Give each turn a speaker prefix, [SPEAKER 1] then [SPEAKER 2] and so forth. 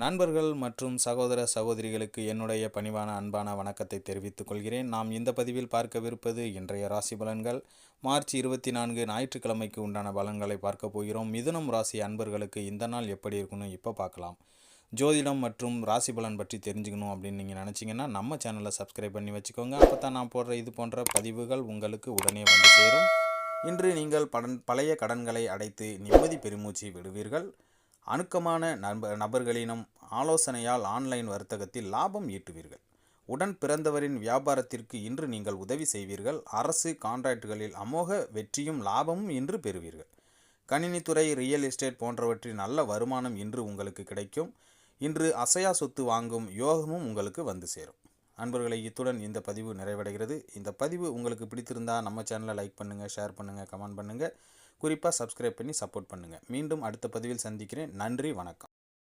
[SPEAKER 1] நண்பர்கள் மற்றும் சகோதர சகோதரிகளுக்கு என்னுடைய பணிவான அன்பான வணக்கத்தை தெரிவித்துக் கொள்கிறேன். நாம் இந்த பதிவில் பார்க்கவிருப்பது இன்றைய ராசி பலன்கள். மார்ச் இருபத்தி நான்கு ஞாயிற்றுக்கிழமைக்கு உண்டான பலன்களை பார்க்க போகிறோம். மிதுனம் ராசி அன்பர்களுக்கு இந்த நாள் எப்படி இருக்குன்னு இப்போ பார்க்கலாம். ஜோதிடம் மற்றும் ராசி பலன் பற்றி தெரிஞ்சுக்கணும் அப்படின்னு நீங்கள் நினச்சிங்கன்னா நம்ம சேனலை சப்ஸ்கிரைப் பண்ணி வச்சுக்கோங்க. அப்போ தான் நான் போடுற இது போன்ற பதிவுகள் உங்களுக்கு உடனே வந்து சேரும். இன்று நீங்கள் படன் பழைய கடன்களை அடைத்து நிம்மதி பெருமூச்சு விடுவீர்கள். அணுக்கமான நண்ப நபர்களினும் ஆலோசனையால் ஆன்லைன் வர்த்தகத்தில் லாபம் ஈட்டுவீர்கள். உடன் பிறந்தவரின் வியாபாரத்திற்கு இன்று நீங்கள் உதவி செய்வீர்கள். அரசு கான்ட்ராக்டுகளில் அமோக வெற்றியும் லாபமும் இன்று பெறுவீர்கள். கணினித்துறை ரியல் எஸ்டேட் போன்றவற்றில் நல்ல வருமானம் இன்று உங்களுக்கு கிடைக்கும். இன்று அசையா சொத்து வாங்கும் யோகமும் உங்களுக்கு வந்து சேரும். அன்பர்களை இத்துடன் இந்த பதிவு நிறைவடைகிறது. இந்த பதிவு உங்களுக்கு பிடித்திருந்தா நம்ம சேனலை லைக் பண்ணுங்கள் ஷேர் பண்ணுங்கள் கமெண்ட் பண்ணுங்கள் குறிப்பாக சப்ஸ்கிரைப் பண்ணி சப்போர்ட் பண்ணுங்கள் மீண்டும் அடுத்த பதிவில் சந்திக்கிறேன். நன்றி வணக்கம்.